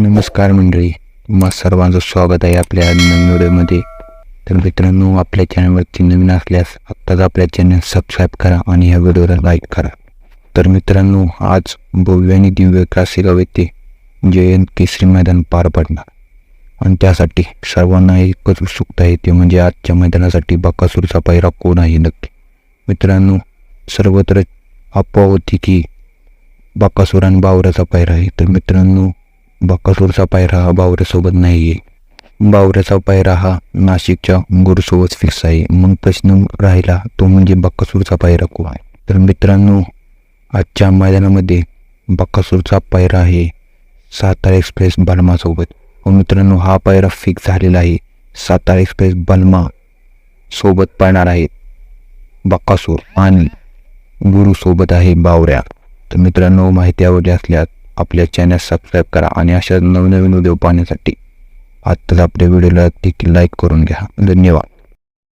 नमस्कार मंडळी तुम्हा सर्वांचं स्वागत आहे आपल्या नवीन व्हिडिओमध्ये. तर मित्रांनो आपल्या चॅनलवरती नवीन असल्यास आत्ताच आपल्या चॅनल सबस्क्राईब करा आणि ह्या व्हिडिओला लाईक करा. तर मित्रांनो आज भव्य आणि दिव्य कासेगाव येथे जयंत केसरी मैदान पार पडणार. आणि त्यासाठी सर्वांना एकच उत्सुकता आहे ते म्हणजे आजच्या मैदानासाठी बकासूरचा पायरा कोण आहे नक्की? मित्रांनो सर्वत्र अफवा होती की बकासूर आणि बावराचा पायरा आहे. तर मित्रांनो बकासूरचा पायरा हा बावऱ्यासोबत नाही आहे बावऱ्याचा पायरा हा नाशिकच्या गुरुसोबत फिक्स आहे. मग प्रश्न राहिला तो म्हणजे बक्कासूरचा पायरा कोण आहे? तर मित्रांनो आजच्या मैदानामध्ये बक्कासूरचा पायरा आहे सातारा एक्सप्रेस बलमासोबत व हो मित्रांनो हा पायरा फिक्स झालेला आहे. सातारा एक्सप्रेस बलमा सोबत पाळणार आहे बक्कासूर आणि गुरुसोबत आहे बावऱ्या. तर मित्रांनो माहिती आवडली असल्यास आपल्या चॅनल सबस्क्राईब करा आणि अशा नवनवीन व्हिडिओ पाहण्यासाठी आत्ताच आपल्या व्हिडिओला देखील लाईक करून घ्या. धन्यवाद.